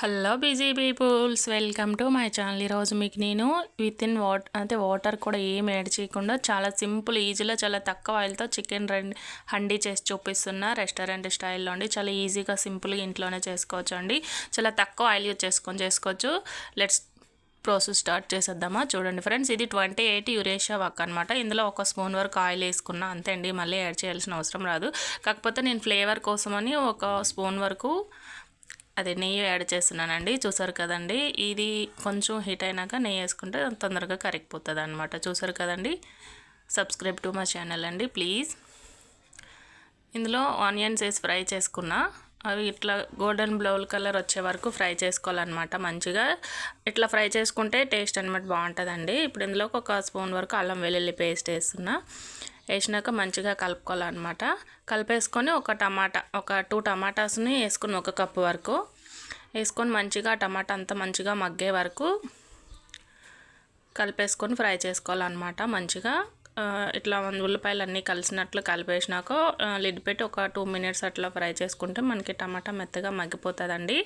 Hello busy peoples welcome to my channel ఈరోజు మీకు నేను విత్ ఇన్ వాటర్ అంటే వాటర్ కూడా ఏం యాడ్ చేయకుండా చాలా సింపుల్ ఈజీలో చాలా తక్కువ ఆయిల్తో చికెన్ రెండు హండీ చేసి చూపిస్తున్నా రెస్టారెంట్ స్టైల్లో అండి. చాలా ఈజీగా సింపుల్గా ఇంట్లోనే చేసుకోవచ్చు అండి. చాలా తక్కువ ఆయిల్ యూజ్ చేసుకొని చేసుకోవచ్చు. లెట్స్ ప్రాసెస్ స్టార్ట్ చేసేద్దామా? చూడండి ఫ్రెండ్స్ ఇది ట్వంటీ ఎయిట్ యురేషియా వక్ అనమాట ఇందులో ఒక స్పూన్ వరకు ఆయిల్ వేసుకున్నా అంతే అండి. మళ్ళీ యాడ్ చేయాల్సిన అవసరం రాదు. కాకపోతే నేను ఫ్లేవర్ కోసమని ఒక స్పూన్ వరకు అదే నెయ్యి యాడ్ చేస్తున్నానండి. చూసారు కదండి? ఇది కొంచెం హీట్ అయినాక నెయ్యి వేసుకుంటే తొందరగా కరిగిపోతుంది అనమాట చూసారు కదండి? సబ్స్క్రైబ్ టు మా ఛానల్ అండి ప్లీజ్. ఇందులో ఆనియన్స్ వేసి ఫ్రై చేసుకున్నా. అవి ఇట్లా గోల్డెన్ బ్లౌల్ కలర్ వచ్చే వరకు ఫ్రై చేసుకోవాలన్నమాట మంచిగా. ఇట్లా ఫ్రై చేసుకుంటే టేస్ట్ అనమాట బాగుంటుందండి. ఇప్పుడు ఇందులోకి ఒక స్పూన్ వరకు అల్లం వెల్లుల్లి పేస్ట్ వేస్తున్నా. వేసినాక మంచిగా కలుపుకోవాలన్నమాట. కలిపేసుకొని ఒక టమాటా ఒక టూ టమాటాస్ని వేసుకుని ఒక కప్పు వరకు. వేసుకొని మంచిగా టమాటా అంతా మంచిగా మగ్గే వరకు కలిపేసుకొని ఫ్రై చేసుకోవాలన్నమాట మంచిగా. ఇట్లా ఉల్లిపాయలు అన్నీ కలిసినట్లు కలిపేసినాక లిడ్ పెట్టి ఒక టూ మినిట్స్ అట్లా ఫ్రై చేసుకుంటే మనకి టమాటా మెత్తగా మగ్గిపోతుందండి.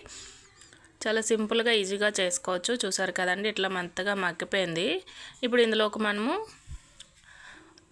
చాలా సింపుల్గా ఈజీగా చేసుకోవచ్చు. చూసారు కదండి ఇట్లా మెత్తగా మగ్గిపోయింది. ఇప్పుడు ఇందులోకి మనము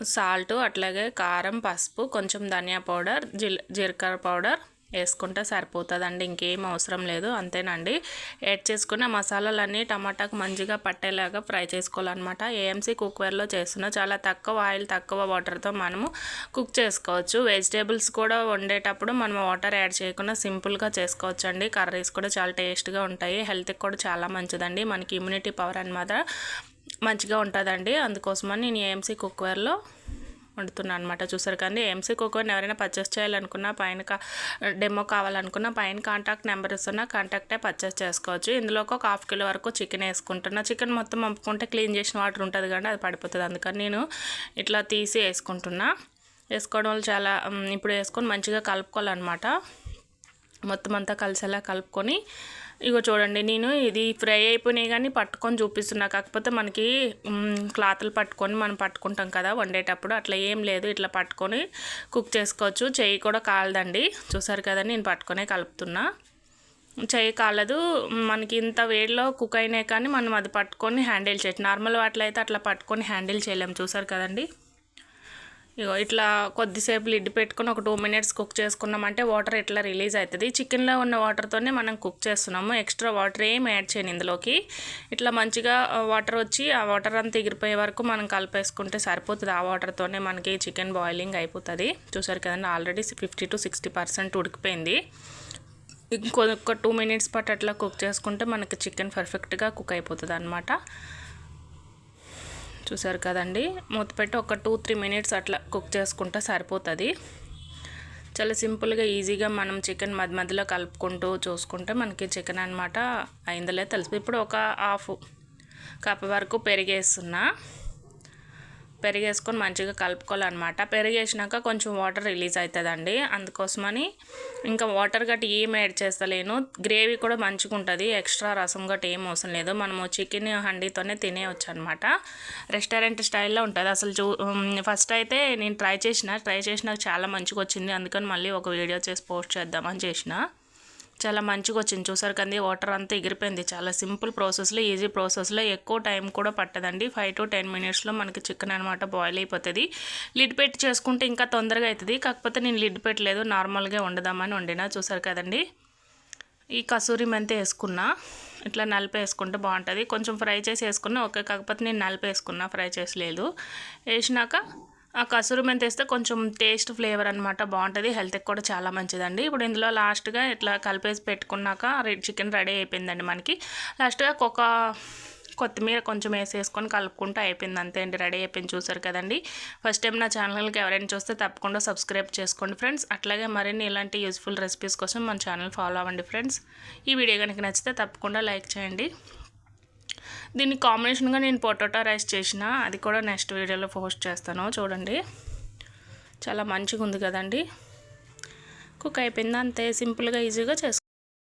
సాల్ట్ అట్లాగే కారం పసుపు కొంచెం ధనియా పౌడర్ జిల్ జీలకర్ర పౌడర్ వేసుకుంటే సరిపోతుందండి. ఇంకేం అవసరం లేదు. అంతేనండి. యాడ్ చేసుకున్న మసాలాలన్నీ టమాటాకు మంచిగా పట్టేలాగా ఫ్రై చేసుకోవాలన్నమాట. ఏఎంసీ కుక్వేర్లో చేస్తున్నా చాలా తక్కువ ఆయిల్ తక్కువ వాటర్తో మనము కుక్ చేసుకోవచ్చు. వెజిటేబుల్స్ కూడా వండేటప్పుడు మనం వాటర్ యాడ్ చేయకుండా సింపుల్గా చేసుకోవచ్చు అండి కర్రీస్ కూడా చాలా టేస్ట్గా ఉంటాయి. హెల్త్కి కూడా చాలా మంచిదండి. మనకి ఇమ్యూనిటీ పవర్ అనమాట మంచిగా ఉంటుందండి. అందుకోసమని నేను ఏఎంసీ కుక్వేర్లో వండుతున్నాను అనమాట చూసారు కానీ ఏఎంసీ కుక్వేర్ని ఎవరైనా పర్చేస్ చేయాలనుకున్నా పైన కా డెమో కావాలనుకున్నా పైన కాంటాక్ట్ నెంబర్ ఇస్తున్నా కాంటాక్టే పర్చేస్ చేసుకోవచ్చు. ఇందులో ఒక హాఫ్ కిలో వరకు చికెన్ వేసుకుంటున్నా. చికెన్ మొత్తం పంపుకుంటే క్లీన్ చేసిన వాటర్ ఉంటుంది కానీ అది పడిపోతుంది. అందుకని నేను ఇట్లా తీసి వేసుకుంటున్నా. వేసుకోవడం వల్ల చాలా ఇప్పుడు వేసుకొని మంచిగా కలుపుకోవాలన్నమాట. మొత్తం అంతా కలిసేలా కలుపుకొని ఇగో చూడండి నేను ఇది ఫ్రై అయిపోయినాయి కానీ పట్టుకొని చూపిస్తున్నా. కాకపోతే మనకి క్లాత్లు పట్టుకొని మనం పట్టుకుంటాం కదా వండేటప్పుడు. అట్లా ఏం లేదు ఇట్లా పట్టుకొని కుక్ చేసుకోవచ్చు. చెయ్యి కూడా కాలదండి. చూసారు కదా నేను పట్టుకొనే కలుపుతున్నా. చెయ్యి కాలదు. మనకి ఇంత వేడిలో కుక్ అయినాయి కానీ మనం అది పట్టుకొని హ్యాండిల్ చేయచ్చు నార్మల్ వాటిలో అయితే అట్లా పట్టుకొని హ్యాండిల్ చేయలేము చూసారు కదండి? ఇగో ఇట్లా కొద్దిసేపు లిడ్ పెట్టుకుని ఒక టూ మినిట్స్ కుక్ చేసుకున్నామంటే వాటర్ ఇట్లా రిలీజ్ అవుతుంది. చికెన్లో ఉన్న వాటర్తోనే మనం కుక్ చేస్తున్నాము. ఎక్స్ట్రా వాటర్ ఏం యాడ్ చేయను ఇందులోకి. ఇట్లా మంచిగా వాటర్ వచ్చి ఆ వాటర్ అంతా ఎగిరిపోయే వరకు మనం కలిపేసుకుంటే సరిపోతుంది. ఆ వాటర్తోనే మనకి చికెన్ బాయిలింగ్ అయిపోతుంది. చూసారు కదండి already fifty to sixty percent ఉడికిపోయింది. ఇంకొక టూ మినిట్స్ పాటు అట్లా కుక్ చేసుకుంటే మనకి చికెన్ పర్ఫెక్ట్గా కుక్ అయిపోతుంది అనమాట చూసారు కదండి. మూత పెట్టి ఒక టూ త్రీ మినిట్స్ అట్లా కుక్ చేసుకుంటే సరిపోతుంది. చాలా సింపుల్గా ఈజీగా మనం చికెన్ మధ్య మధ్యలో కలుపుకుంటూ చూసుకుంటే మనకి చికెన్ అనమాట అయిందలే. తెలుసు ఇప్పుడు ఒక హాఫ్ కప్ వరకు పెరిగేస్తున్నా. పెరిగేసుకొని మంచిగా కలుపుకోవాలన్నమాట. పెరిగేసినాక కొంచెం వాటర్ రిలీజ్ అవుతుందండి అందుకోసమని ఇంకా వాటర్ గట్టి ఏం యాడ్ చేస్తలేను. గ్రేవీ కూడా మంచిగా ఉంటుంది ఎక్స్ట్రా రసం గట్టి ఏం అవసరం లేదు. మనము చికెన్ హండీతోనే తినేయచ్చు అనమాట రెస్టారెంట్ స్టైల్లో ఉంటుంది. అసలు చూ ఫస్ట్ అయితే నేను ట్రై చేసిన. ట్రై చేసినాక చాలా మంచిగా వచ్చింది అందుకని మళ్ళీ ఒక వీడియో చేసి పోస్ట్ చేద్దామని చేసిన. చాలా మంచిగా వచ్చింది చూసారు కంది వాటర్ అంతా ఎగిరిపోయింది. చాలా సింపుల్ ప్రాసెస్లో ఈజీ ప్రాసెస్లో ఎక్కువ టైం కూడా పట్టదండి. ఫైవ్ టు టెన్ మినిట్స్లో మనకి చికెన్ అనమాట బాయిల్ అయిపోతుంది. లిడ్ పెట్టి చేసుకుంటే ఇంకా తొందరగా అవుతుంది కాకపోతే నేను లిడ్ పెట్టలేదు. నార్మల్గా వండుదామని వండినా. చూసారు కదండి. ఈ కసూరి మెంతి వేసుకున్నా. ఇట్లా నలిపి వేసుకుంటే బాగుంటుంది. కొంచెం ఫ్రై చేసి వేసుకున్నా ఓకే. కాకపోతే నేను నలిపి వేసుకున్నా. ఫ్రై చేసి లేదు వేసినాక ఆ కసూరి మెంతి వేస్తే కొంచెం టేస్ట్ ఫ్లేవర్ అనమాట బాగుంటుంది. హెల్త్కి కూడా చాలా మంచిదండి. ఇప్పుడు ఇందులో లాస్ట్గా ఇట్లా కలిపేసి పెట్టుకున్నాక రెడ్ చికెన్ రెడీ అయిపోయిందండి మనకి. లాస్ట్గా ఒక కొత్తిమీర కొంచెం వేసేసుకొని కలుపుకుంటూ అయిపోయింది. అంతే అండి. రెడీ అయిపోయింది. చూసారు కదండి. ఫస్ట్ టైం నా ఛానల్కి ఎవరైనా చూస్తే తప్పకుండా సబ్స్క్రైబ్ చేసుకోండి ఫ్రెండ్స్ అట్లాగే మరిన్ని ఇలాంటి యూస్ఫుల్ రెసిపీస్ కోసం మన ఛానల్ ఫాలో అవ్వండి ఫ్రెండ్స్ ఈ వీడియో కనుక నచ్చితే తప్పకుండా లైక్ చేయండి. దీన్ని కాంబినేషన్గా నేను పొటాటో రైస్ చేసిన. అది కూడా నెక్స్ట్ వీడియోలో పోస్ట్ చేస్తాను. చూడండి. చాలా మంచిగా ఉంది కదండి. కుక్ అయిపోయింది అంతే. సింపుల్గా ఈజీగా చేసుకో